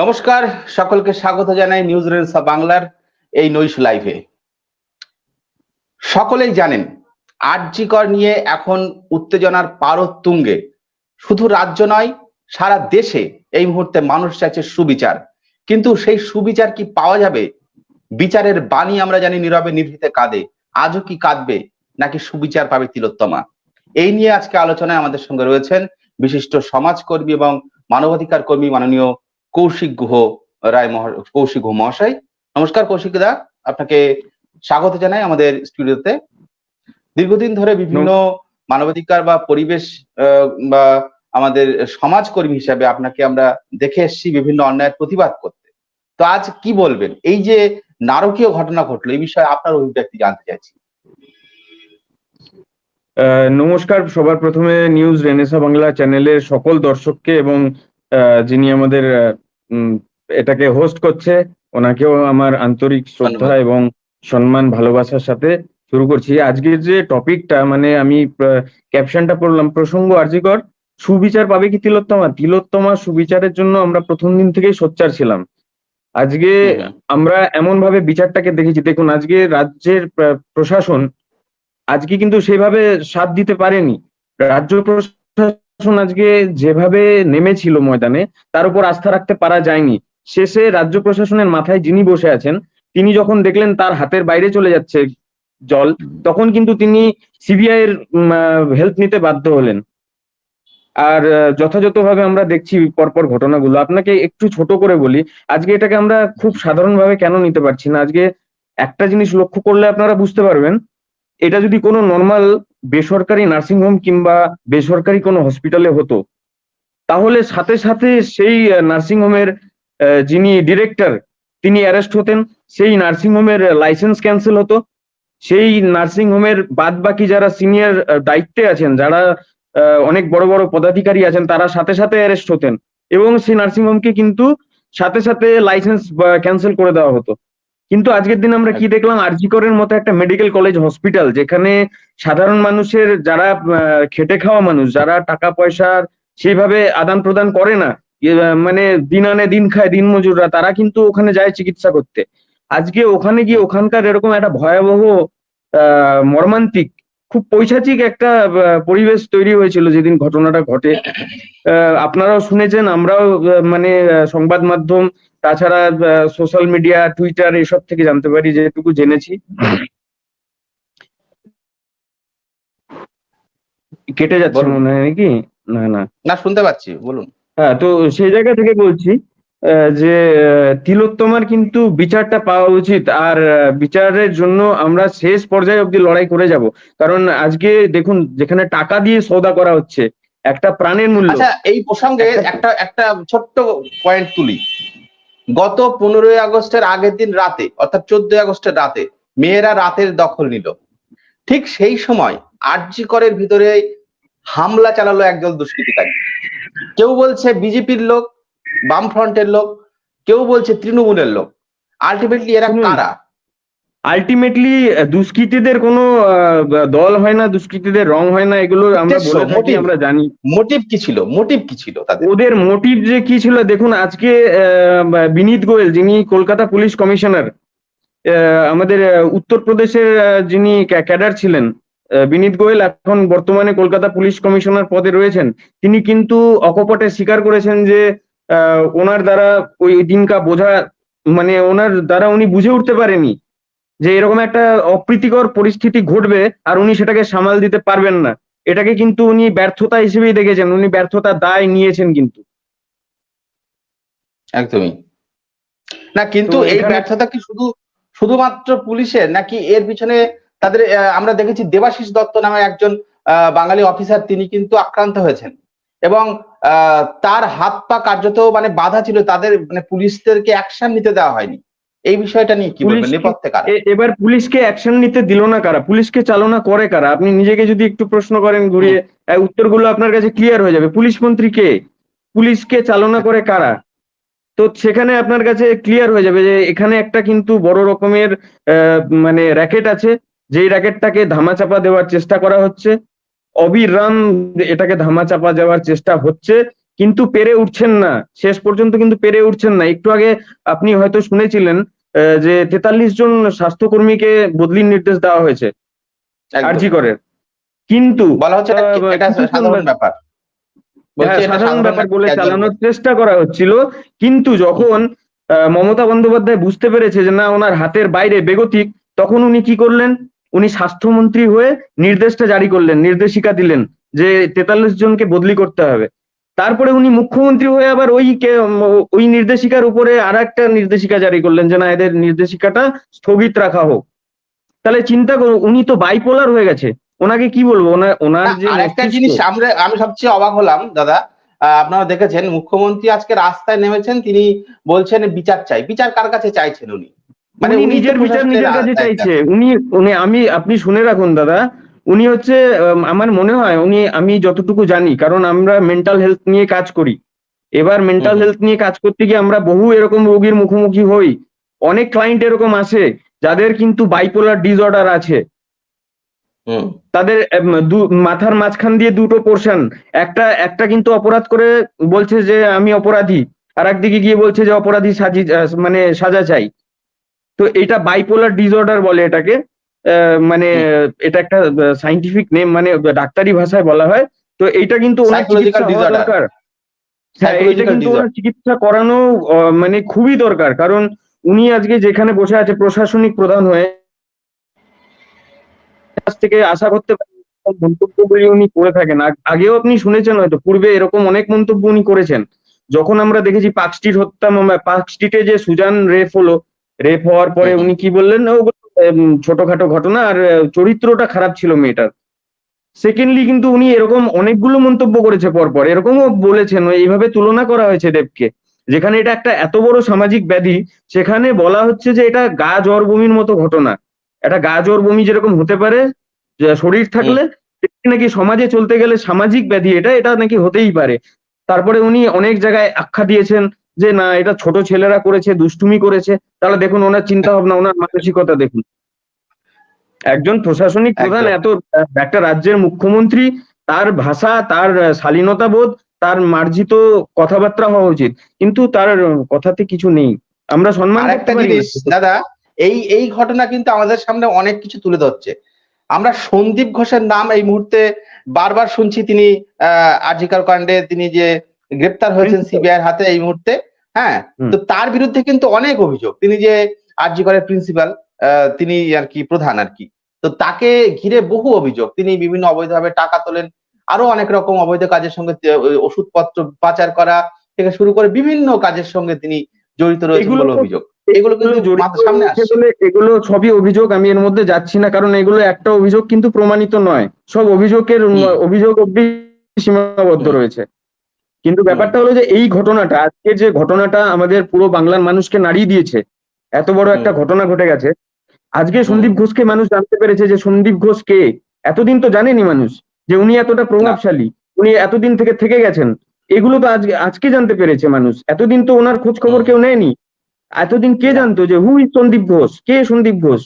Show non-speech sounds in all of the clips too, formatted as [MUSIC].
নমস্কার, সকলকে স্বাগত জানাই নিউজ রেলসা বাংলার এই নৈশ লাইভে সকলেই জানেন আরজিকর নিয়ে এখন উত্তেজনার পারদ তুঙ্গে। শুধু রাজ্য নয়, সারা দেশে এই মুহূর্তে মানুষ চাইছে সুবিচার। কিন্তু সেই সুবিচার কি পাওয়া যাবে? বিচারের বাণী আমরা জানি নীরবে নিভৃতে কাঁদে। আজও কি কাঁদবে? নাকি সুবিচার পাবে তিলোত্তমা? এই নিয়ে আজকে আলোচনায় আমাদের সঙ্গে রয়েছেন বিশিষ্ট সমাজকর্মী এবং মানবাধিকার কর্মী মাননীয় কৌশিক গুহ রায় মহা- কৌশিক গুহ মহাশয়। নমস্কার কৌশিক দা আপনাকে স্বাগত জানাই আমাদের স্টুডিওতে দীর্ঘদিন ধরে বিভিন্ন মানবাধিকার বা পরিবেশ বা আমাদের সমাজকর্মী হিসাবে আপনাকে আমরা দেখে এসেছি বিভিন্ন অন্যায়ের প্রতিবাদ করতে। তো আজ কি বলবেন? এই যে নারকীয় ঘটনা ঘটলো এই বিষয়ে আপনার অভিব্যক্তি জানতে চাইছি? আহ, নমস্কার। সবার প্রথমে নিউজ রেনেসা বাংলা চ্যানেলের সকল দর্শককে এবং আহ, যিনি আমাদের এটাকে হোস্ট করছে। ওনাকেও আমার আন্তরিক শ্রদ্ধা এবং সম্মান ভালোবাসার সাথে শুরু করছি। আজকের যে টপিকটা মানে আমি ক্যাপশনটা পড়লাম প্রসঙ্গ আর্জিকর সুবিচার পাবে কি তিলোত্তমা? তিলোত্তমা সুবিচারের জন্য আমরা প্রথম দিন থেকেই সোচ্চার ছিলাম। আজকে আমরা এমন ভাবে বিচারটাকে দেখেছি। দেখুন আজকে রাজ্যের প্রশাসন আজকে কিন্তু সেভাবে সাথ দিতে পারেনি। রাজ্য প্রশাসন আজকে যেভাবে নেমেছিল ময়দানে, তার উপর আস্থা রাখতে পারা যায়নি। শেষে রাজ্য প্রশাসনের মাথায় যিনি বসে আছেন, তিনি যখন দেখলেন তার হাতের বাইরে চলে যাচ্ছে জল, তখন কিন্তু তিনি সিবিআই এর হেল্প নিতে বাধ্য হলেন। আর যথাযথভাবে আমরা দেখছি পরপর ঘটনাগুলো। আপনাকে একটু ছোট করে বলি, আজকে এটাকে আমরা খুব সাধারণভাবে কেন নিতে পারছি না? আজকে একটা জিনিস লক্ষ্য করলে আপনারা বুঝতে পারবেন, এটা যদি কোনো নর্মাল বেসরকারি নার্সিং হোম কিংবা বেসরকারি কোনো হসপিটালে হতো। তাহলে সাথে সাথে সেই নার্সিং হোমের যিনি ডিরেক্টর তিনি অ্যারেস্ট হতেন। সেই নার্সিং হোমের লাইসেন্স ক্যান্সেল হতো। সেই নার্সিং হোমের বাদ বাকি যারা সিনিয়র দায়িত্বে আছেন, যারা অনেক বড় বড় পদাধিকারী আছেন, তারা সাথে সাথে অ্যারেস্ট হতেন। এবং সেই নার্সিং হোমকে কিন্তু সাথে সাথে লাইসেন্স ক্যান্সেল করে দেওয়া হতো। কিন্তু আজকের দিন আমরা কি দেখলাম? আরজিকরের মতো একটা মেডিকেল কলেজ হসপিটাল যেখানে সাধারণ মানুষের যারা খেটে খাওয়া মানুষ যারা টাকা পয়সার সেইভাবে আদান প্রদান করে না মানে দিন আনে দিন খায় দিন মজুররা তারা কিন্তু ওখানে যায় চিকিৎসা করতে। আজকে ওখানে গিয়ে ওখানকার এরকম একটা ভয়াবহ আহ মর্মান্তিক খুব পৈশাচিক একটা পরিবেশ তৈরি হয়েছিল যেদিন ঘটনাটা ঘটে। আহ, আপনারাও শুনেছেন আমরাও মানে সংবাদ মাধ্যম তাছাড়া সোশ্যাল মিডিয়া টুইটার এসব থেকে জানতে পারি যেটুকু জেনেছি। কেটে যাচ্ছে। মনে হয় নাকি? না না। না শুনতে পাচ্ছি বলুন। হ্যাঁ তো সেই জায়গা থেকে বলছি যে তিলোত্তমার কিন্তু বিচারটা পাওয়া উচিত। আর বিচারের জন্য আমরা শেষ পর্যায়ে অব্দি লড়াই করে যাব। কারণ আজকে দেখুন যেখানে টাকা দিয়ে সৌদা করা হচ্ছে একটা প্রাণের মূল্য। আচ্ছা এই প্রসঙ্গে একটা একটা ছোট্ট পয়েন্ট তুলি। গত পনেরোই আগস্টের আগের দিন রাতে অর্থাৎ চোদ্দই আগস্টের রাতে মেয়েরা রাতের দখল নিল। ঠিক সেই সময় আরজি করের ভিতরে হামলা চালালো একদল দুষ্কৃতিকারী। কেউ বলছে বিজেপির লোক বামফ্রন্টের লোক কেউ বলছে তৃণমূলের লোক। আলটিমেটলি এরা কারা? আলটিমেটলি দুষ্কৃতীদের কোনো দল হয় না দুষ্কৃতীদের রং হয় না এগুলো আমরা বলে থাকি আমরা জানি। মোটিভ কি ছিল? মোটিভ কি ছিল ওদের মোটিভ যে কি ছিল দেখুন আজকে বিনীত গোয়েল যিনি কলকাতা পুলিশ কমিশনার আমাদের উত্তরপ্রদেশের যিনি ক্যাডার ছিলেন বিনীত গোয়েল এখন বর্তমানে কলকাতা পুলিশ কমিশনার পদে রয়েছেন। তিনি কিন্তু অকপটে স্বীকার করেছেন যে ওনার দ্বারা ওই দিনকা বোঝা মানে ওনার দ্বারা উনি বুঝে উঠতে পারেনি যে এরকম একটা অপ্রীতিকর পরিস্থিতি ঘটবে আর উনি সেটাকে সামাল দিতে পারবেন না। এটাকে কিন্তু উনি ব্যর্থতা হিসেবেই দেখেছেন উনি ব্যর্থতা দায় নিয়েছেন কিন্তু। একদমই। না কিন্তু এই ব্যর্থতা কি শুধু শুধুমাত্র পুলিশের নাকি এর পিছনে তাদের আমরা দেখেছি দেবাশিস দত্ত নামে একজন আহ, বাঙালি অফিসার তিনি কিন্তু আক্রান্ত হয়েছেন। এবং আহ, তার হাত পা কার্যত মানে বাধা ছিল তাদের মানে পুলিশদেরকে অ্যাকশন নিতে দেওয়া হয়নি। এই বিষয়টা নিয়ে কি বলবেন? পুলিশকে- নেপথ্যে কারা? এবার পুলিশকে অ্যাকশন নিতে দিল না কারা? পুলিশকে চালনা করে কারা? আপনি নিজেকে যদি একটু প্রশ্ন করেন ঘুরিয়ে উত্তরগুলো আপনার কাছে ক্লিয়ার হয়ে যাবে। পুলিশ মন্ত্রী কে? পুলিশকে চালনা করে কারা? তো সেখানে আপনার কাছে ক্লিয়ার হয়ে যাবে যে এখানে একটা কিন্তু বড় রকমের আহ, মানে র্যাকেট আছে। যেই র্যাকেটটাকে ধামাচাপা দেওয়ার চেষ্টা করা হচ্ছে। অবিরাম এটাকে ধামাচাপা যাওয়ার চেষ্টা হচ্ছে কিন্তু পেরে উঠছেন না। শেষ পর্যন্ত কিন্তু পেরে উঠছেন না। একটু আগে আপনি হয়তো শুনেছিলেন যে তেতাল্লিশ জন স্বাস্থ্যকর্মীকে বদলির নির্দেশ দেওয়া হয়েছে আর্জি করে কিন্তু বলা হচ্ছে এটা- সাধারণ ব্যাপার। হ্যাঁ, সাধারণ ব্যাপার বলে চালানোর চেষ্টা করা হচ্ছিল কিন্তু যখন আহ, মমতা বন্দ্যোপাধ্যায় বুঝতে পেরেছে যে না ওনার হাতের বাইরে বেগতিক তখন উনি কি করলেন? উনি স্বাস্থ্যমন্ত্রী হয়ে নির্দেশটা জারি করলেন নির্দেশিকা দিলেন যে তেতাল্লিশ জনকে বদলি করতে হবে। তারপরে উনি মুখ্যমন্ত্রী হয়ে আবার ওই ওই নির্দেশিকার উপরে আর একটা নির্দেশিকা জারি করলেন যে না এদের নির্দেশিকাটা স্থগিত রাখা হোক। তাহলে চিন্তা করুন উনি তো বাইপোলার হয়ে গেছে। ওনাকে কি বলব? ওনার ওনার যে একটা জিনিস আমরা আমি সবচেয়ে অবাক হলাম দাদা। আহ, আপনারা দেখেছেন মুখ্যমন্ত্রী আজকে রাস্তায় নেমেছেন তিনি বলছেন বিচার চাই। বিচার কার কাছে চাইছেন উনি? উনি উনি নিজের বিচার নিজের কাছে চাইছে। উনি উনি আমি আপনি শুনে রাখুন দাদা উনি হচ্ছে আমার মনে হয় উনি আমি যতটুকু জানি কারণ আমরা মেন্টাল হেলথ নিয়ে কাজ করি। এবার মেন্টাল হেলথ নিয়ে কাজ করতে গিয়ে আমরা বহু এরকম রোগীর মুখোমুখি হই। অনেক ক্লায়েন্ট এরকম আসে যাদের কিন্তু বাইপোলার ডিসঅর্ডার আছে। তাদের মাথার মাঝখান দিয়ে দুটো পোর্শন একটা একটা কিন্তু অপরাধ করে বলছে যে আমি অপরাধী। আর একদিকে গিয়ে বলছে যে অপরাধী সাজি মানে সাজা চাই। তো এটা বাইপোলার ডিসঅর্ডার বলে এটাকে। মানে এটা একটা সাইন্টিফিক নেম মানে ডাক্তারি ভাষায় বলা হয়। তো এইটা কিন্তু ওনার চিকিৎসা দরকার। হ্যাঁ এটা কিন্তু ওনার চিকিৎসা করানো মানে খুবই দরকার। কারণ উনি আজকে যেখানে বসে আছে প্রশাসনিক প্রধান হয়ে কাছ থেকে আশা করতে মন্তব্যগুলি উনি করে থাকেন। আগেও আপনি শুনেছেন হয়তো পূর্বে এরকম অনেক মন্তব্য উনি করেছেন। যখন আমরা দেখেছি পার্ক স্ট্রিট হত্যা পার্ক স্ট্রিটে যে সুজান রেপ হলো রেপ হওয়ার পরে উনি কি বললেন? ওগুলো ছোটখাটো ঘটনা আর চরিত্রটা খারাপ ছিল মেয়েটার। সেকেন্ডলি কিন্তু উনি এরকম অনেকগুলো মন্তব্য করেছে পরপর। এরকমও বলেছেন এইভাবে তুলনা করা হয়েছে দেবকে। যেখানে এটা একটা এত বড় সামাজিক ব্যাধি সেখানে বলা হচ্ছে যে এটা গা জ্বর বমির মতো ঘটনা। এটা গা জ্বর বমি যেরকম হতে পারে শরীর থাকলে নাকি সমাজে চলতে গেলে সামাজিক ব্যাধি এটা এটা নাকি হতেই পারে। তারপরে উনি অনেক জায়গায় আখ্যা দিয়েছেন যে না এটা ছোট ছেলেরা করেছে দুষ্টুমি করেছে তাহলে দেখুন ওনার চিন্তা ভাবনা ওনার মানসিকতা দেখুন। একজন প্রশাসনিক প্রধান এত একটা রাজ্যের মুখ্যমন্ত্রী তার ভাষা তার শালীনতা বোধ তার মার্জিত কথাবার্তা হওয়া উচিত। কিন্তু তার কথাতে কিছু নেই। আমরা সম্মান একটা জিনিস দাদা এই এই ঘটনা কিন্তু আমাদের সামনে অনেক কিছু তুলে ধরছে। আমরা সন্দীপ ঘোষের নাম এই মুহূর্তে বারবার শুনছি তিনি আহ আজিকার কাণ্ডে তিনি যে গ্রেপ্তার হয়েছেন সিবিআই হাতে এই মুহূর্তে হ্যাঁ? তো তার বিরুদ্ধে কিন্তু অনেক অভিযোগ। তিনি যে আরজিকরের প্রিন্সিপাল তিনি আর কি প্রধান আর কি। তো তাকে ঘিরে বহু অভিযোগ। তিনি বিভিন্ন অবৈধভাবে টাকা তোলেন। আরও অনেক রকম অবৈধ কাজের সঙ্গে ওষুধপত্র পাচার করা থেকে শুরু করে বিভিন্ন কাজের সঙ্গে তিনি জড়িত রয়েছেন বলে অভিযোগ। এগুলো কিন্তু সামনে এগুলো সবই অভিযোগ আমি এর মধ্যে যাচ্ছি না কারণ এগুলো একটা অভিযোগ কিন্তু প্রমাণিত নয়। সব অভিযোগের অভিযোগ অব্দি সীমাবদ্ধ রয়েছে। কিন্তু ব্যাপারটা হলো যে এই ঘটনাটা আজকে যে ঘটনাটা আমাদের পুরো বাংলার মানুষকে নাড়িয়ে দিয়েছে এত বড় একটা ঘটনা ঘটে গেছে আজকে সন্দীপ ঘোষকে মানুষ জানতে পেরেছে যে সন্দীপ ঘোষ কে? এতদিন তো জানেনি মানুষ যে উনি এতটা প্রভাবশালী উনি এতদিন থেকে থেকে গেছেন এগুলো তো আজকে আজকে জানতে পেরেছে মানুষ এতদিন তো ওনার খোঁজ খবর কেউ নেয়নি এতদিন কে জানতো যে হু ইজ সন্দীপ ঘোষ কে সন্দীপ ঘোষ?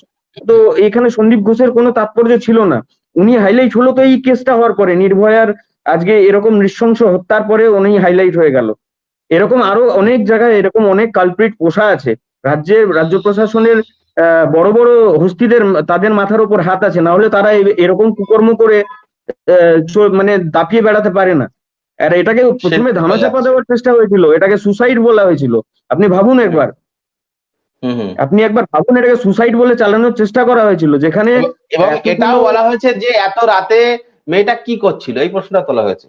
তো এখানে সন্দীপ ঘোষের কোনো তাৎপর্য ছিল না উনি হাইলাইট হলো তো এই কেসটা হওয়ার পরে নির্ভয়ার আজকে এরকম নৃশংস হত্যার পরে উনি হাইলাইট হয়ে গেল। এরকম আরও অনেক জায়গায় এরকম অনেক কালপ্রিট পোষা আছে। রাজ্যের রাজ্য প্রশাসনের বড় বড় হস্তিদের তাদের মাথার উপর হাত আছে। না হলে তারা এরকম কুকর্ম করে মানে দাপিয়ে বেড়াতে পারে না। আর এটাকে প্রথমে ধামাচাপা দেওয়ার চেষ্টা হয়েছিল। এটাকে সুসাইড বলা হয়েছিল। আপনি ভাবুন একবার। আপনি একবার ভাবুন এটাকে সুসাইড বলে চালানোর চেষ্টা করা হয়েছিল যেখানে এবং এটাও বলা হয়েছে যে এত রাতে মেয়েটা কি করছিল? এই প্রশ্নটা তোলা হয়েছে।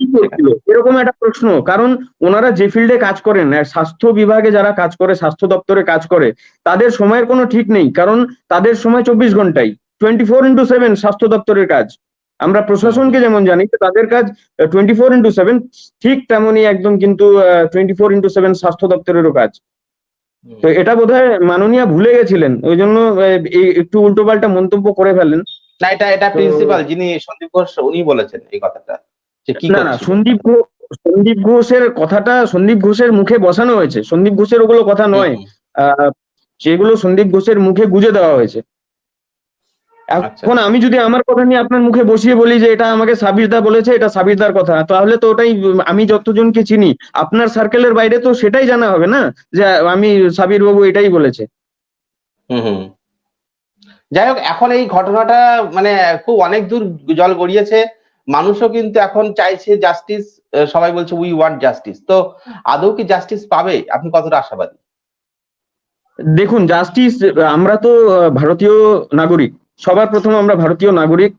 এরকম একটা প্রশ্ন। কারণ ওনারা যে ফিল্ডে কাজ করেন স্বাস্থ্য বিভাগে যারা কাজ করে স্বাস্থ্য দপ্তরে কাজ করে তাদের সময়ের কোনো ঠিক নেই। কারণ তাদের সময় চব্বিশ ঘন্টাই। টোয়েন্টি ফোর ইন্টু সেভেন স্বাস্থ্য দপ্তরের কাজ। আমরা প্রশাসনকে যেমন জানি তাদের কাজ টোয়েন্টি ফোর ইন্টু সেভেন ঠিক তেমনই একদম কিন্তু টোয়েন্টি ফোর ইন্টু সেভেন স্বাস্থ্য দপ্তরেরও কাজ। তো এটা বোধহয় মাননীয়া ভুলে গেছিলেন। ওই জন্য একটু উল্টোপাল্টা মন্তব্য করে ফেলেন। না এটা এটা প্রিন্সিপাল যিনি সন্দীপ ঘোষ উনি বলেছেন এই কথাটা কি না না সন্দীপ ঘোষ সন্দীপ ঘোষের কথাটা সন্দীপ ঘোষের মুখে বসানো হয়েছে। সন্দীপ ঘোষের ওগুলো কথা নয়। সেগুলো সন্দীপ ঘোষের মুখে গুজে দেওয়া হয়েছে। আচ্ছা। এখন আমি যদি আমার কথা নিয়ে আপনার মুখে বসিয়ে বলি যে এটা আমাকে সাবিরদা বলেছে এটা সাবিরদার কথা তাহলে তো ওটাই আমি যতজনকে চিনি আপনার সার্কেলের বাইরে তো সেটাই জানা হবে না? যে আমি সাবির বাবু এটাই বলেছে। হুম হুম। যাই হোক এখন এই ঘটনাটা মানে খুব অনেক দূর জল গড়িয়েছে। মানুষও কিন্তু এখন চাইছে জাস্টিস সবাই বলছে উই ওয়ান্ট জাস্টিস তো আদৌ কি জাস্টিস পাবে? আপনি কতটা আশাবাদী? দেখুন জাস্টিস আমরা তো ভারতীয় নাগরিক। সবার প্রথম আমরা ভারতীয় নাগরিক।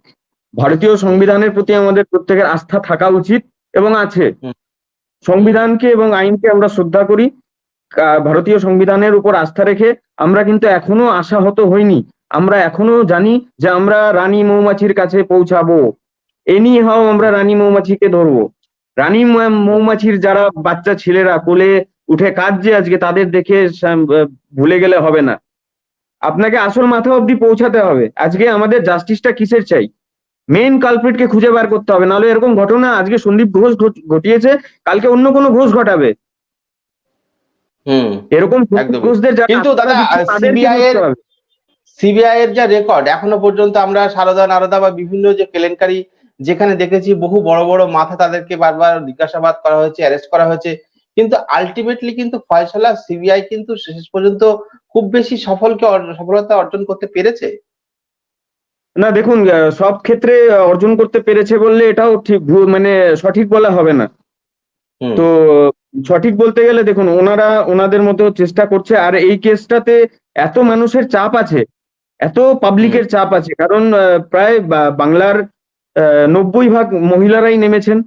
ভারতীয় সংবিধানের প্রতি আমাদের প্রত্যেকের আস্থা থাকা উচিত এবং আছে। সংবিধানকে এবং আইনকে আমরা শ্রদ্ধা করি। ভারতীয় সংবিধানের উপর আস্থা রেখে আমরা কিন্তু এখনও আশাহত হইনি। আমরা এখনও জানি যে আমরা রানী মৌমাছির কাছে পৌঁছাবো। এনি হাও আমরা রানী মৌমাছিকে ধরবো। রানী মৌমাছির যারা বাচ্চা ছেলেরা কোলে উঠে কাঁদছে আজকে তাদের দেখে ভুলে গেলে হবে না। আপনাকে আসল মাথা অবধি পৌঁছাতে হবে। আজকে আমাদের জাস্টিসটা কিসের চাই? মেইন কালপ্রিটকে খুঁজে বার করতে হবে। নাহলে এরকম ঘটনা আজকে সন্দীপ ঘোষ ঘটিয়েছে কালকে অন্য কোনো ঘোষ ঘটাবে। হুম। এরকম। ঘোষদের কিন্তু দাদা, CBI এর। সিবিআই এর যা রেকর্ড এখনও পর্যন্ত আমরা সারদা নারদা বা বিভিন্ন যে কেলেঙ্কারি যেখানে দেখেছি বহু বড় বড় মাথা তাদেরকে বারবার জিজ্ঞাসাবাদ করা হয়েছে অ্যারেস্ট করা হয়েছে। কিন্তু আলটিমেটলি কিন্তু ফয়সালা সিবিআই কিন্তু শেষ পর্যন্ত খুব বেশি সফলকে সফলতা অর্জন করতে পেরেছে? না দেখুন সব ক্ষেত্রে অর্জন করতে পেরেছে বললে এটাও ঠিক মানে সঠিক বলা হবে না। তো সঠিক বলতে গেলে দেখুন ওনারা ওনাদের মতো চেষ্টা করছে। আর এই কেসটাতে এত মানুষের চাপ আছে এত পাবলিকের চাপ আছে। কারণ আহ, প্রায় বা- বাংলার আহ, নব্বই ভাগ মহিলারাই নেমেছেন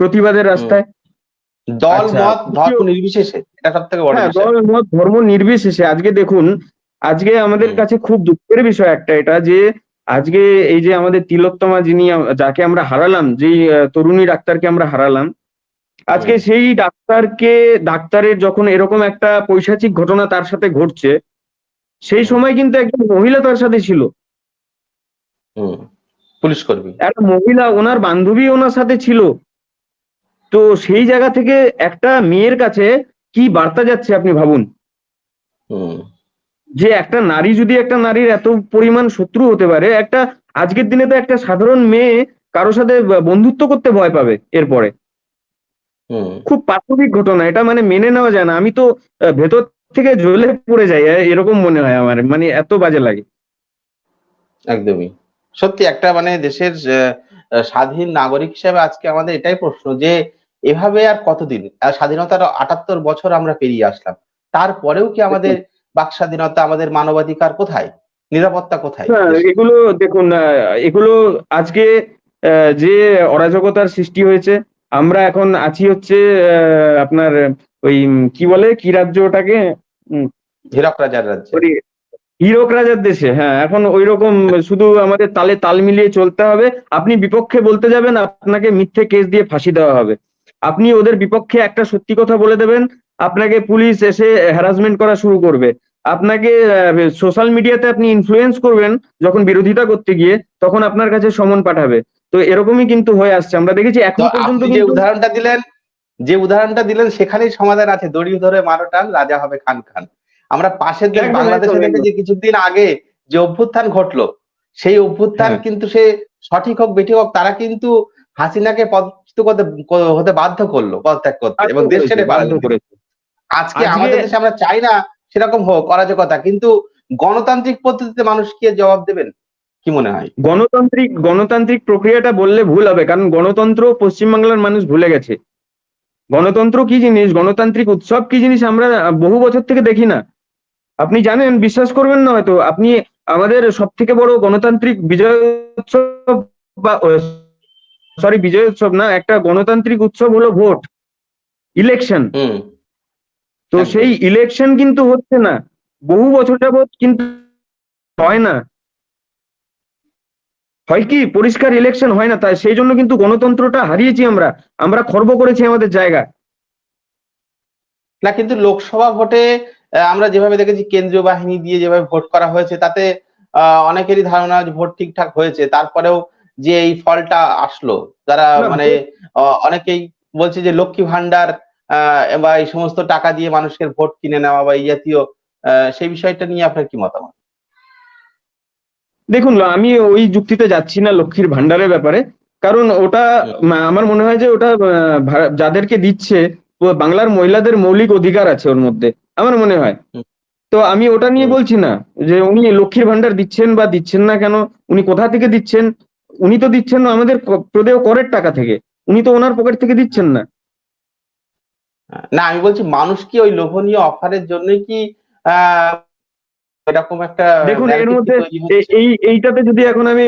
প্রতিবাদের রাস্তায়। দল আচ্ছা, মত ধর্ম নির্বিশেষে এটা সব থেকে বড় হ্যাঁ দল মত ধর্ম নির্বিশেষে। আজকে দেখুন আজকে আমাদের কাছে খুব দুঃখের বিষয় একটা এটা যে আজকে এই যে আমাদের তিলোত্তমা যিনি যাকে আমরা হারালাম যেই তরুণী ডাক্তারকে আমরা হারালাম আজকে সেই ডাক্তারকে ডাক্তারের যখন এরকম একটা পৈশাচিক ঘটনা তার সাথে ঘটছে সেই সময় কিন্তু একজন মহিলা তার সাথে ছিল। হুম পুলিশ কর্মী। একটা মহিলা ওনার বান্ধবী ওনার সাথে ছিল। তো সেই জায়গা থেকে একটা মেয়ের কাছে কি বার্তা যাচ্ছে আপনি ভাবুন? হুম। যে একটা নারী যদি একটা নারীর এত পরিমাণ শত্রু হতে পারে একটা আজকের দিনে তো একটা সাধারণ মেয়ে কারও সাথে বন্ধুত্ব করতে ভয় পাবে এরপরে। খুব প্রাথমিক ঘটনা এটা মানে মেনে নেওয়া যায় না। আমি তো ভেতর থেকে জ্বলে পড়ে যায় এরকম মনে হয় আমার। মানে এত বাজে লাগে। একদমই। সত্যি একটা মানে দেশের স্বাধীন নাগরিক হিসেবে আজকে আমাদের এটাই প্রশ্ন যে এভাবে আর কতদিন? আর স্বাধীনতার আটাত্তর বছর আমরা পেরিয়ে আসলাম। তারপরেও কি আমাদের বাক স্বাধীনতা আমাদের মানবাধিকার কোথায়? নিরাপত্তা কোথায়? এগুলো দেখুন এগুলো আজকে যে অরাজকতার সৃষ্টি হয়েছে আমরা এখন আছি হচ্ছে আহ, আপনার ওই কি বলে কি রাজ্য ওটাকে হীরক রাজার রাজ্যে। হীরক রাজার দেশে হ্যাঁ এখন ওই রকম শুধু আমাদের তালে তাল মিলিয়ে চলতে হবে। আপনি বিপক্ষে বলতে যাবেন আপনাকে মিথ্যে কেস দিয়ে ফাঁসি দেওয়া হবে। আপনি ওদের বিপক্ষে একটা সত্যি কথা বলে দেবেন আপনাকে পুলিশ এসে হ্যারাসমেন্ট করা শুরু করবে। আপনাকে সোশ্যাল মিডিয়াতে আপনি ইনফ্লুয়েন্স করবেন যখন বিরোধিতা করতে গিয়ে তখন আপনার কাছে সমন পাঠাবে। তো এরকমই কিন্তু হয়ে আসছে। আমরা দেখেছি এখন পর্যন্ত উদাহরণটা দিলেন যে উদাহরণটা দিলেন সেখানেই সমাধান আছে। দড়ি ধরে মারো টান রাজা হবে খান খান। আমরা পাশের দেশ একদম, বাংলাদেশে একদম, দেখেছি কিছুদিন আগে যে অভ্যুত্থান ঘটলো সেই অভ্যুত্থান হ্যাঁ। কিন্তু সে সঠিক হোক বেঠিক হোক তারা কিন্তু হাসিনাকে পদচ্যুত করতে হতে বাধ্য করল পদত্যাগ করতে এবং দেশ ছেড়ে বাধ্য করেছে। আজকে আজকে- আমাদের দেশে আমরা চাই না সেরকম হোক অরাজকতা কিন্তু গণতান্ত্রিক পদ্ধতিতে মানুষ কি জবাব দেবেন কি মনে হয়? গণতান্ত্রিক গণতান্ত্রিক প্রক্রিয়াটা বললে ভুল হবে কারণ গণতন্ত্র পশ্চিমবাংলার মানুষ ভুলে গেছে। গণতন্ত্র কি জিনিস? গণতান্ত্রিক উৎসব কি জিনিস আমরা বহু বছর থেকে দেখি না। আপনি জানেন বিশ্বাস করবেন না হয়তো আপনি আমাদের সব থেকে বড় গণতান্ত্রিক বিজয় উৎসব বা সরি বিজয় উৎসব না একটা গণতান্ত্রিক উৎসব হলো ভোট ইলেকশন। তো সেই ইলেকশন কিন্তু হচ্ছে না বহু বছর যাবৎ কিন্তু হয় না। হয় কি? পরিষ্কার ইলেকশন হয় না তাই। সেই জন্য কিন্তু গণতন্ত্রটা হারিয়েছি আমরা। আমরা খর্ব করেছি আমাদের জায়গা না কিন্তু লোকসভা ভোটে আমরা যেভাবে দেখেছি কেন্দ্রীয় বাহিনী দিয়ে যেভাবে ভোট করা হয়েছে তাতে আহ, অনেকেরই ধারণা ভোট ঠিকঠাক হয়েছে। তারপরেও যে এই ফলটা আসলো তারা মানে অনেকেই বলছে যে লক্ষ্মী ভান্ডার আহ, বা এই সমস্ত টাকা দিয়ে মানুষের ভোট কিনে নেওয়া বা এই জাতীয় সেই বিষয়টা নিয়ে আপনার কি মতামত? দেখুন আমি ওই যুক্তিতে যাচ্ছি না লক্ষ্মীর ভান্ডারের ব্যাপারে। কারণ ওটা আমার মনে হয় যে ওটা যাদেরকে দিচ্ছে বাংলার মহিলাদের মৌলিক অধিকার আছে ওর মধ্যে আমার মনে হয়। তো আমি ওটা নিয়ে বলছি না যে উনি লক্ষ্মীর ভান্ডার দিচ্ছেন বা দিচ্ছেন না কেন উনি কোথা থেকে দিচ্ছেন? উনি তো দিচ্ছেন না আমাদের প্রদেয় করের টাকা থেকে উনি তো ওনার পকেট থেকে দিচ্ছেন না। না আমি বলছি মানুষ কি ওই লোভনীয় অফারের জন্যই কি আহ এরকম একটা দেখুন এর মধ্যে এই এইটাতে যদি এখন আমি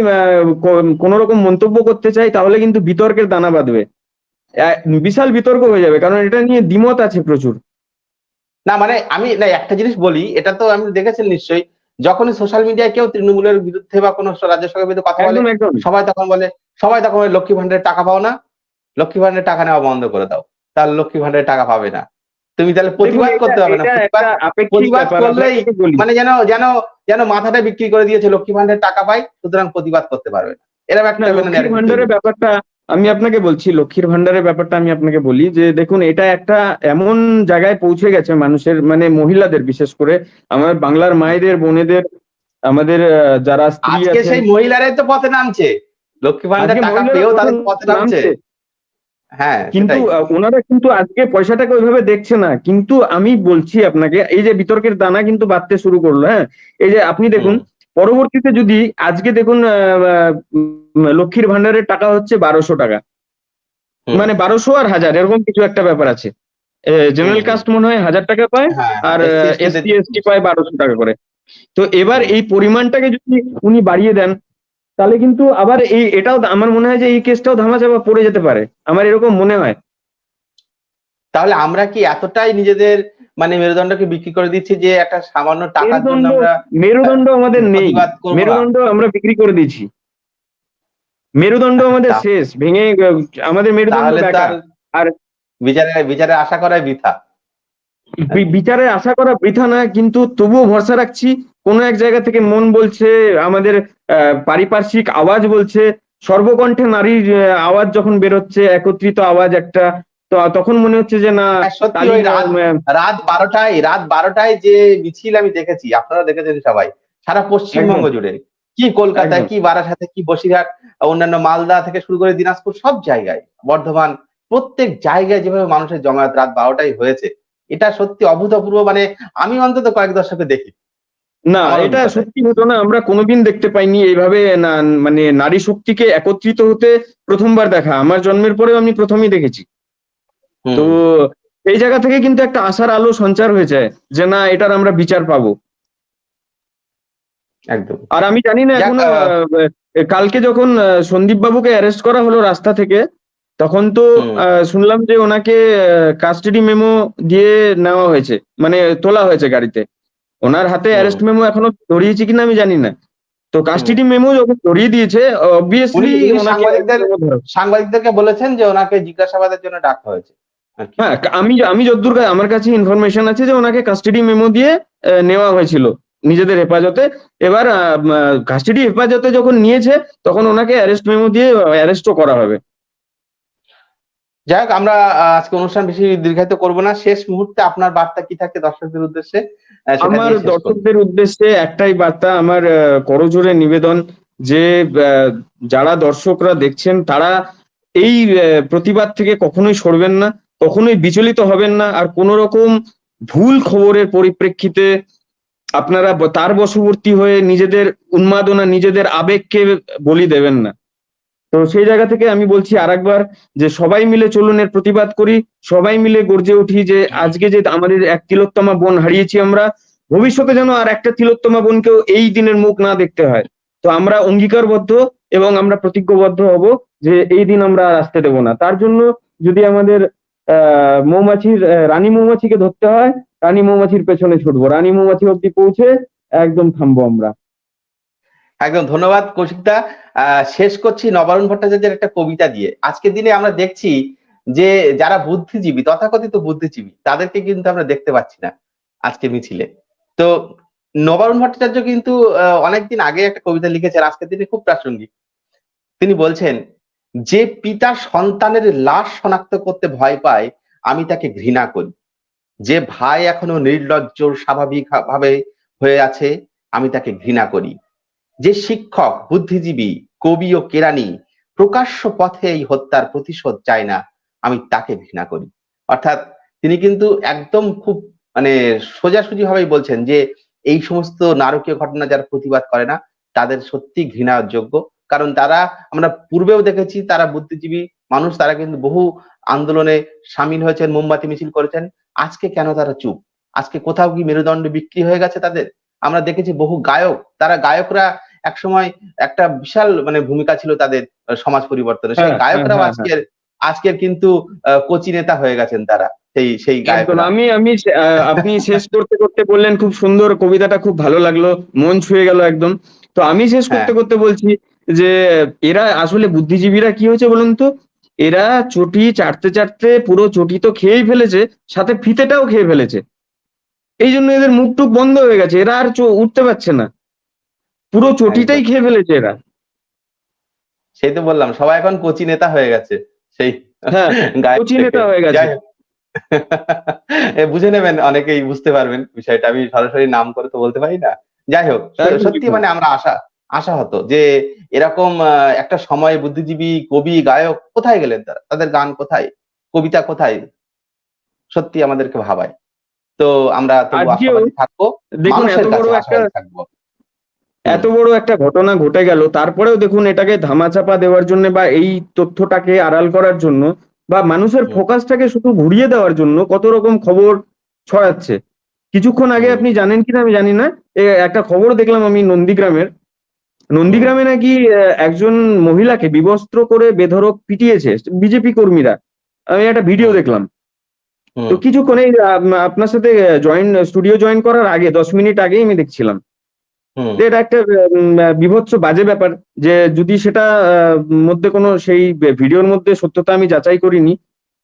কোন রকম মন্তব্য করতে চাই তাহলে কিন্তু বিতর্কের দানা বাঁধবে। বিশাল বিতর্ক হয়ে যাবে কারণ এটা নিয়ে দ্বিমত আছে প্রচুর। না মানে আমি না একটা জিনিস বলি এটা তো আমি দেখেছেন নিশ্চয়ই যখনই সোশ্যাল মিডিয়ায় কেউ তৃণমূলের বিরুদ্ধে বা কোনো রাজ্য সরকারের বিরুদ্ধে কথা বলে সবাই তখন বলে সবাই তখন বলে, লক্ষ্মী ভান্ডারের টাকা পাও না লক্ষ্মী ভান্ডারের টাকা নেওয়া বন্ধ করে দাও। তার লক্ষ্মী ভান্ডারের টাকা পাবে না। তুমি তাহলে প্রতিবাদ করতে হবে না। প্রতিবাদ করলেই- মানে যেন যেন যেন মাথাটা বিক্রি করে দিয়েছে লক্ষ্মী ভান্ডারের টাকা পাই সুতরাং প্রতিবাদ করতে পারবে না। এরকম একটা মানে লক্ষ্মীর ভান্ডারের ব্যাপারটা আমি আপনাকে বলছি লক্ষ্মীর ভান্ডারের ব্যাপারটা আমি আপনাকে বলি যে দেখুন এটা একটা এমন জায়গায় পৌঁছে গেছে মানুষের মানে মহিলাদের বিশেষ করে আমাদের বাংলার মায়েদের বোনেদের আমাদের যারা স্ত্রী আজকে আছে সেই মহিলারাই তো পথে নামছে। লক্ষ্মী ভান্ডার টাকা পেয়েও তাদের পথে নামছে। হ্যাঁ কিন্তু ওনারা কিন্তু আজকে পয়সাটাকে ওইভাবে দেখছে না। কিন্তু আমি বলছি আপনাকে এই যে বিতর্কের দানা কিন্তু বাড়তে শুরু করল হ্যাঁ? এই যে আপনি দেখুন পরবর্তীতে যদি আজকে দেখুন লক্ষ্মীর ভান্ডারের টাকা হচ্ছে বারোশো টাকা। মানে বারোশো আর হাজার এরকম কিছু একটা ব্যাপার আছে। জেনারেল কাস্ট মনে হয় হাজার টাকা পায় হ্যাঁ, আর এসটি এসটি পায় বারোশো টাকা করে। তো এবার এই পরিমাণটাকে যদি উনি বাড়িয়ে দেন তাহলে কিন্তু আবার এই এটাও আমার মনে হয় যে এই কেসটাও ধামাচাপা পড়ে যেতে পারে। আমার এরকম মনে হয়। তাহলে আমরা কি এতটাই নিজেদের মানে মেরুদণ্ডকে বিক্রি করে দিচ্ছি যে একটা সামান্য টাকার জন্য আমরা মেরুদণ্ড আমাদের নেই? মেরুদণ্ড আমরা বিক্রি করে দিয়েছি মেরুদণ্ড আমাদের শেষ। ভেঙে আমাদের মেরুদণ্ড আর বিচারে বিচারে আশা করাই বৃথা। বিচারে আশা করা বৃথা না কিন্তু তবুও ভরসা রাখছি কোনো এক জায়গা থেকে মন বলছে আমাদের আহ, পারিপার্শ্বিক আওয়াজ বলছে সর্বকণ্ঠে নারীর আওয়াজ যখন বেরোচ্ছে একত্রিত আওয়াজ একটা তো তখন মনে হচ্ছে যে না হ্যাঁ, রাত বারোটায় রাত বারোটায় যে মিছিল আমি দেখেছি আপনারা দেখেছেন সবাই সারা পশ্চিমবঙ্গ জুড়ে কি কলকাতায় একদম। কি বারাসাতে কি বসিরহাট অন্যান্য মালদা থেকে শুরু করে দিনাজপুর সব জায়গায় বর্ধমান প্রত্যেক জায়গায় যেভাবে মানুষের জমায়েত রাত বারোটায় হয়েছে এটা সত্যি অভূতপূর্ব মানে আমি অন্তত কয়েক দশকে দেখি না এটা। সত্যি ঘটনা আমরা কোনোদিন দেখতে পাইনি এইভাবে না মানে নারী শক্তিকে একত্রিত হতে প্রথমবার দেখা। আমার জন্মের পরেও আমি প্রথমেই দেখেছি। তো এই জায়গা থেকে কিন্তু একটা আশার আলো সঞ্চার হয়ে যায় যে না এটার আমরা বিচার পাবো। একদম। আর আমি জানি না এখনও কালকে যখন সন্দীপ বাবুকে অ্যারেস্ট করা হলো রাস্তা থেকে তখন তো শুনলাম যে ওনাকে কাস্টাডি মেমো দিয়ে নেওয়া হয়েছে। মানে তোলা হয়েছে গাড়িতে। ওনার হাতে অ্যারেস্ট মেমো এখনও ধরিয়েছে কিনা আমি জানি না। তো কাস্টাডি মেমো যখন ধরিয়ে দিয়েছে অবভিয়াসলি সাংবাদিকদেরকে বলেছেন যে ওনাকে জিজ্ঞাসাবাদের জন্য ডাকা হয়েছে। হ্যাঁ আমি আমি যতদূর কা- আমার কাছে ইনফরমেশন আছে যে ওনাকে কাস্টাডি মেমো দিয়ে নেওয়া হয়েছিল নিজেদের হেফাজতে। এবার কাস্টাডি হেফাজতে যখন নিয়েছে তখন ওনাকে অ্যারেস্ট মেমো দিয়ে অ্যারেস্টও করা হবে। যাই হোক আমরা আজকে অনুষ্ঠান বেশি দীর্ঘায়িত করব না। শেষ মুহূর্তে আপনার বার্তা কি থাকে দর্শকদের উদ্দেশ্যে? আমার শেষ করব। দর্শকদের উদ্দেশ্যে একটাই বার্তা আমার করজোরে নিবেদন যে যারা দর্শকরা দেখছেন তারা এই প্রতিবাদ থেকে কখনোই সরবেন না কখনোই বিচলিত হবেন না আর কোন রকম ভুল খবরের পরিপ্রেক্ষিতে আপনারা তার বশবর্তী হয়ে নিজেদের উন্মাদনা নিজেদের আবেগকে বলি দেবেন না তো সেই জায়গা থেকে আমি বলছি আরেকবার যে সবাই মিলে চলুন এর প্রতিবাদ করি, সবাই মিলে গর্জে উঠি যে আজকে যে আমাদের এক তিলোত্তমা বোন হারিয়েছি আমরা, ভবিষ্যতে যেন আর একটা তিলোত্তমা বোনকেও এই দিনের মুখ না দেখতে হয়। তো আমরা অঙ্গীকারবদ্ধ এবং আমরা প্রতিজ্ঞবদ্ধ হব যে এই দিন আমরা আর আসতে দেবো না। তার জন্য যদি আমাদের, আহ, মৌমাছির রানী মৌমাছিকে ধরতে হয়, রানী মৌমাছির পেছনে ছুটবো। রানী মৌমাছি অব্দি পৌঁছে একদম থামবো আমরা। একদম, ধন্যবাদ কৌশিকদা। শেষ করছি নবারুণ ভট্টাচার্যের একটা কবিতা দিয়ে। আজকের দিনে আমরা দেখছি যে যারা বুদ্ধিজীবী, তথাকথিত বুদ্ধিজীবী, তাদেরকে কিন্তু আমরা দেখতে পাচ্ছি না আজকে মিছিলে। তো নবারুণ ভট্টাচার্য কিন্তু অনেকদিন আগে একটা কবিতা লিখেছেন, আজকের দিনে খুব প্রাসঙ্গিক। তিনি বলছেন, যে পিতা সন্তানের লাশ শনাক্ত করতে ভয় পায়, আমি তাকে ঘৃণা করি। যে ভাই এখনও নির্লজ্জ স্বাভাবিক ভাবে হয়ে আছে, আমি তাকে ঘৃণা করি। যে শিক্ষক, বুদ্ধিজীবী, কবি ও কেরানি প্রকাশ্য পথে এই হত্যার প্রতিশোধ চায় না, আমি তাকে ঘৃণা করি। অর্থাৎ তিনি কিন্তু একদম খুব মানে সোজাসুজি ভাবেই বলছেন যে এই সমস্ত নারকীয় ঘটনা যারা প্রতিবাদ করে না, তাদের সত্যি ঘৃণার যোগ্য কারণ তারা, আমরা পূর্বেও দেখেছি তারা বুদ্ধিজীবী মানুষ, তারা কিন্তু বহু আন্দোলনে সামিল হয়েছেন, মোমবাতি মিছিল করেছেন। আজকে কেন তারা চুপ? আজকে কোথাও কি মেরুদণ্ড বিক্রি হয়ে গেছে তাদের? আমরা দেখেছি বহু গায়ক, তারা গায়করা একসময় একটা বিশাল মানে ভূমিকা ছিল তাদের সমাজ পরিবর্তনে সেই হ্যাঁ, গায়করাও হ্যাঁ, হ্যাঁ, আজকের আজকের কিন্তু কচি নেতা হয়ে গেছেন তারা সেই সেই গায়করা। আমি আমি আপনি শেষ করতে করতে বললেন খুব সুন্দর কবিতাটা খুব ভালো লাগল মন ছুঁয়ে গেল একদম। তো আমি শেষ করতে। করতে বলছি যে এরা আসলে বুদ্ধিজীবীরা কি হয়েছে বলুন তো? এরা চটি চাটতে চাটতে পুরো চটি তো খেয়েই ফেলেছে সাথে ফিতেটাও খেয়ে ফেলেছে। এই জন্য এদের মুখ টুক বন্ধ হয়ে গেছে এরা আর উঠতে পারছে না। পুরো চটিটাই খেয়ে ফেলেছে এরা। সেই তো বললাম সবাই এখন কোচি নেতা হয়ে গেছে। সেই হ্যাঁ কচি। নেতা হয়ে গেছে। [LAUGHS] এ, বুঝে নেবেন অনেকেই বুঝতে পারবেন বিষয়টা। আমি সরাসরি নাম করে তো বলতে পারি না। যাই হোক সত্যি মানে আমরা আশা আশা হতো যে এরকম একটা সময় বুদ্ধিজীবী কবি গায়ক কোথায় গেলেন তারা? তাদের গান কোথায়? কবিতা কোথায়? সত্যি আমাদেরকে ভাবায়। তো আমরা থাকব। দেখুন মানুষের এত বড় কাছে থাকব। এত বড় একটা ঘটনা ঘটে গেল। তারপরেও দেখুন এটাকে ধামাচাপা দেওয়ার জন্য বা এই তথ্যটাকে আড়াল করার জন্য বা মানুষের ফোকাসটাকে শুধু ঘুরিয়ে দেওয়ার জন্য কত রকম খবর ছড়াচ্ছে। কিছুক্ষণ আগে আপনি জানেন কিনা আমি জানি না। একটা খবর দেখলাম আমি নন্দীগ্রামের। নন্দীগ্রামে নাকি একজন মহিলাকে বিবস্ত্র করে বেধরক পিটিয়েছে বিজেপি কর্মীরা। আমি একটা ভিডিও দেখলাম। তো কিছুক্ষণ এই আপনার সাথে জয়েন স্টুডিও জয়েন করার আগে দশ মিনিট আগেই আমি দেখছিলাম। এটা একটা বিভৎস বাজে ব্যাপার যে যদি সেটা মধ্যে কোনো সেই ভিডিওর মধ্যে সত্যতা আমি যাচাই করিনি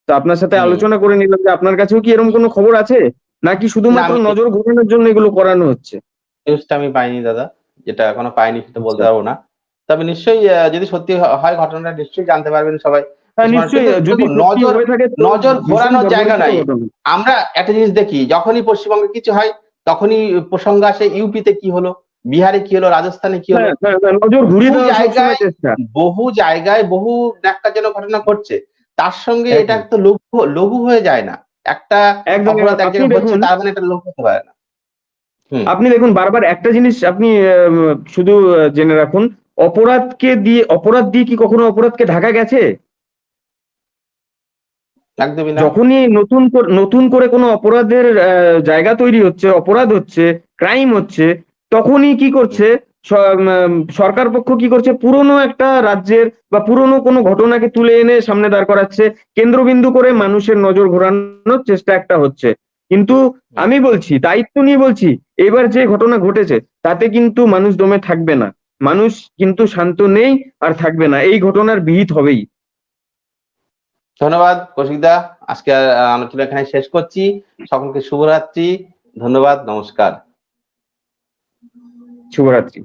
তো আপনার সাথে আলোচনা করে নিলাম যে আপনার কাছেও কি এরকম কোনো খবর আছে? নাকি শুধুমাত্র নজর ঘোরানোর জন্য এগুলো করানো হচ্ছে? নিউজটা আমি পাইনি দাদা যেটা এখনও পাইনি সেটা বলতে পারব না। তবে নিশ্চয়ই যদি সত্যি হয় ঘটনাটা নিশ্চয়ই জানতে পারবেন সবাই। হ্যাঁ নিশ্চয়ই যদি নজর- থাকে তো নজর ঘোরানোর জায়গা নাই। আমরা একটা জিনিস দেখি যখনই পশ্চিমবঙ্গে কিছু হয় তখনই প্রসঙ্গ আসে ইউপিতে কি হলো বিহারে কি হলো রাজস্থানে কি হলো? হ্যাঁ, হ্যাঁ, হ্যাঁ, নজর ঘুরিয়ে জায়গায়- বহু জায়গায় বহু ন্যাক্কাজনক ঘটনা ঘটছে। তার সঙ্গে এটা তো লঘু লঘু হয়ে যায় না। একটা অপরাধ এক আপনি জায়গায় হচ্ছে তার মানে এটা লঘু হতে পারে না। আপনি দেখুন বারবার একটা জিনিস আপনি শুধু জেনে রাখুন অপরাধকে দিয়ে অপরাধ দিয়ে কি কখনো অপরাধকে ঢাকা গেছে? যখনই নতুন নতুন করে কোনো অপরাধের জায়গা তৈরি হচ্ছে অপরাধ হচ্ছে ক্রাইম হচ্ছে তখনই কি করছে? সরকার পক্ষ কি করছে? পুরনো একটা রাজ্যের বা পুরনো কোনো ঘটনাকে তুলে এনে সামনে দাঁড় করাচ্ছে। কেন্দ্রবিন্দু করে মানুষের নজর ঘোরানোর চেষ্টা একটা হচ্ছে। কিন্তু আমি বলছি, দায়িত্ব নিয়ে বলছি, এবার যে ঘটনা ঘটেছে, তাতে কিন্তু মানুষ দমে থাকবে না। মানুষ কিন্তু শান্ত নেই আর থাকবে না। এই ঘটনার বিহিত হবেই। ধন্যবাদ কৌশিকদা আজকে আলোচনা এখানে শেষ করছি। সকলকে শুভরাত্রি। ধন্যবাদ, নমস্কার। শুভরাত্রি